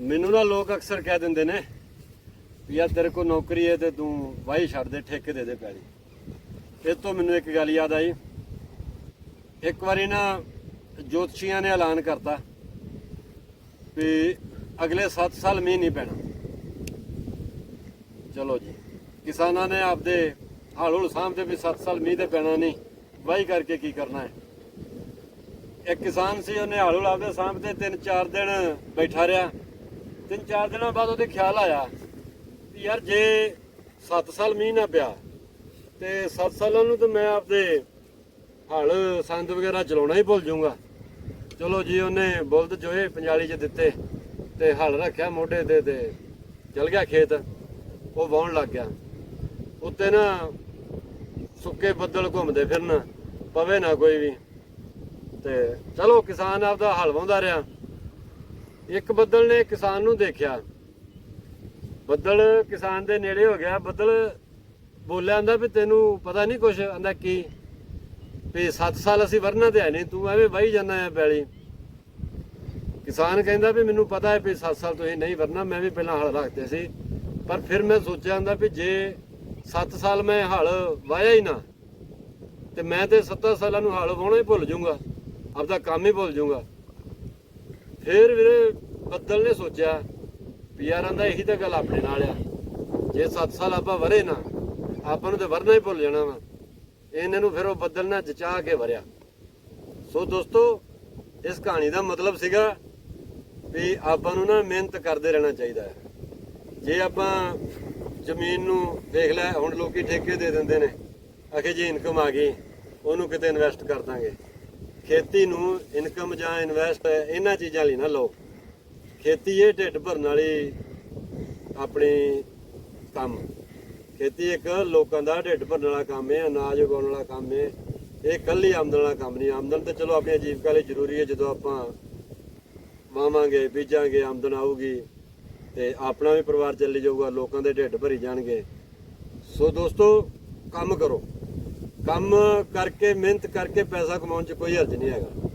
ਮੈਨੂੰ ਨਾ ਲੋਕ ਅਕਸਰ ਕਹਿ ਦਿੰਦੇ ਨੇ ਵੀ ਯਾਰ ਤੇਰੇ ਕੋਲ ਨੌਕਰੀ ਹੈ ਤੇ ਤੂੰ ਵਾਹੀ ਛੱਡ ਦੇ, ਠੇਕੇ ਦੇ ਦੇ ਪੈਲੀ। ਇਹ ਤੋਂ ਮੈਨੂੰ ਇੱਕ ਗੱਲ ਯਾਦ ਆਈ। ਇੱਕ ਵਾਰੀ ਨਾ ਜੋਤਸ਼ੀਆਂ ਨੇ ਐਲਾਨ ਕਰਤਾ ਵੀ ਅਗਲੇ 7 ਸਾਲ ਮੀਂਹ ਨਹੀਂ ਪੈਣਾ। ਚਲੋ ਜੀ, ਕਿਸਾਨਾਂ ਨੇ ਆਪਦੇ ਹਾਲ ਹੁਲ ਸਾਹਮਣੇ ਵੀ 7 ਸਾਲ ਮੀਂਹ ਤੇ ਪੈਣਾ ਨਹੀਂ। ਵਾਹੀ ਕਰਕੇ ਕੀ ਕਰਨਾ ਹੈ? ਇੱਕ ਕਿਸਾਨ ਸੀ, ਉਹਨੇ ਹਾਲ ਹੁਲ ਆਪਦੇ ਸਾਹਮਣੇ ਤਿੰਨ ਚਾਰ ਦਿਨ ਬੈਠਾ ਰਿਹਾ। ਤਿੰਨ ਚਾਰ ਦਿਨਾਂ ਬਾਅਦ ਉਹਦੇ ਖਿਆਲ ਆਇਆ ਵੀ ਯਾਰ ਜੇ 7 ਸਾਲ ਮੀਂਹ ਨਾ ਪਿਆ ਤੇ 7 ਸਾਲਾਂ ਨੂੰ ਤਾਂ ਮੈਂ ਆਪਦੇ ਹਲ ਸੰਦ ਵਗੈਰਾ ਚਲਾਉਣਾ ਹੀ ਭੁੱਲ ਜਾਊਂਗਾ। ਚਲੋ ਜੀ, ਉਹਨੇ ਬੁਲਦ ਜੋਏ ਪੰਜਾਲੀ 'ਚ ਦਿੱਤੇ ਤੇ ਹਲ ਰੱਖਿਆ ਮੋਢੇ ਤੇ ਤੇ ਚਲ ਗਿਆ ਖੇਤ। ਉਹ ਵਾਉਣ ਲੱਗ ਗਿਆ। ਉੱਤੇ ਨਾ ਸੁੱਕੇ ਬੱਦਲ ਘੁੰਮਦੇ ਫਿਰਨ, ਪਵੇ ਨਾ ਕੋਈ ਵੀ। ਤੇ ਚਲੋ ਕਿਸਾਨ ਆਪਦਾ ਹਲ ਵਾਉਂਦਾ ਰਿਹਾ। ਇੱਕ ਬੱਦਲ ਨੇ ਕਿਸਾਨ ਨੂੰ ਦੇਖਿਆ। ਬੱਦਲ ਕਿਸਾਨ ਦੇ ਨੇੜੇ ਹੋ ਗਿਆ। ਬੱਦਲ ਬੋਲਿਆ ਆਂਦਾ ਵੀ ਤੈਨੂੰ ਪਤਾ ਨਹੀਂ ਕੁਛ। ਆਂਦਾ ਕੀ? ਵੀ 7 ਸਾਲ ਅਸੀਂ ਵਰਨਾ ਤੇ ਹੈ ਨਹੀਂ। ਤੂੰ ਐਵੇਂ ਵਾਹੀ ਜਾਂਦਾ ਹੈ ਪੈਲੀ। ਕਿਸਾਨ ਕਹਿੰਦਾ ਵੀ ਮੈਨੂੰ ਪਤਾ ਹੈ ਵੀ 7 ਸਾਲ ਤੁਸੀਂ ਨਹੀਂ ਵਰਨਾ। ਮੈਂ ਵੀ ਪਹਿਲਾਂ ਹਲ ਰੱਖਦੇ ਸੀ। ਪਰ ਫਿਰ ਮੈਂ ਸੋਚਿਆ ਹੁੰਦਾ ਵੀ ਜੇ 7 ਸਾਲ ਮੈਂ ਹਲ ਵਾਇਆ ਹੀ ਨਾ, ਤੇ ਮੈਂ ਤੇ 7 ਸਾਲਾਂ ਨੂੰ ਹਲ ਵਾਉਣਾ ਹੀ ਭੁੱਲ ਜਾਊਂਗਾ। ਆਪਦਾ ਕੰਮ ਹੀ ਭੁੱਲ ਜਾਊਂਗਾ। ਫਿਰ ਵੀਰੇ ਬੱਦਲ ਨੇ ਸੋਚਿਆ ਵੀ ਯਾਰਾਂ ਦਾ ਇਹੀ ਤਾਂ ਗੱਲ ਆਪਣੇ ਨਾਲ ਆ। ਜੇ 7 ਸਾਲ ਆਪਾਂ ਵਰੇ ਨਾ, ਆਪਾਂ ਨੂੰ ਤੇ ਵਰਨਾ ਹੀ ਭੁੱਲ ਜਾਣਾ ਵਾ। ਇਹਨਾਂ ਨੂੰ ਫਿਰ ਉਹ ਬੱਦਲ ਨਾਲ ਜਚਾ ਕੇ ਵਰਿਆ। ਸੋ ਦੋਸਤੋ, ਇਸ ਕਹਾਣੀ ਦਾ ਮਤਲਬ ਸੀਗਾ ਵੀ ਆਪਾਂ ਨੂੰ ਨਾ ਮਿਹਨਤ ਕਰਦੇ ਰਹਿਣਾ ਚਾਹੀਦਾ ਹੈ। ਜੇ ਆਪਾਂ ਜ਼ਮੀਨ ਨੂੰ ਦੇਖ ਲੈ, ਹੁਣ ਲੋਕੀ ਠੇਕੇ ਦੇ ਦਿੰਦੇ ਨੇ। ਆਖੇ ਜੀ ਇਨਕਮ ਆ ਗਈ, ਉਹਨੂੰ ਕਿਤੇ ਇਨਵੈਸਟ ਕਰ ਦਾਂਗੇ। ਖੇਤੀ ਨੂੰ ਇਨਕਮ ਜਾਂ ਇਨਵੈਸਟ ਇਹਨਾਂ ਚੀਜ਼ਾਂ ਲਈ ਨਾ ਲਓ। ਖੇਤੀ ਇਹ ਢਿੱਡ ਭਰਨ ਵਾਲੀ ਆਪਣੀ ਕੰਮ। ਖੇਤੀ ਇੱਕ ਲੋਕਾਂ ਦਾ ਢਿੱਡ ਭਰਨ ਵਾਲਾ ਕੰਮ ਹੈ, ਅਨਾਜ ਉਗਾਉਣ ਵਾਲਾ ਕੰਮ ਹੈ, ਇਹ ਕੱਲੀ ਆਮਦਨ ਵਾਲਾ ਕੰਮ ਨਹੀਂ। ਆਮਦਨ ਤਾਂ ਚਲੋ ਆਪਣੀ ਜੀਵਿਕਾ ਲਈ ਜ਼ਰੂਰੀ ਹੈ, ਜਦੋਂ ਆਪਾਂ ਵਾਵਾਂਗੇ, ਬੀਜਾਂਗੇ, ਆਮਦਨ ਆਊਗੀ ਤੇ ਆਪਣਾ ਵੀ ਪਰਿਵਾਰ ਚੱਲੀ ਜਾਊਗਾ, ਲੋਕਾਂ ਦੇ ਢਿੱਡ ਭਰੀ ਜਾਣਗੇ। ਸੋ ਦੋਸਤੋ, ਕੰਮ ਕਰੋ। ਕੰਮ ਕਰਕੇ ਮਿਹਨਤ ਕਰਕੇ ਪੈਸਾ ਕਮਾਉਣ 'ਚ ਕੋਈ ਹਰਜ ਨਹੀਂ ਹੈਗਾ।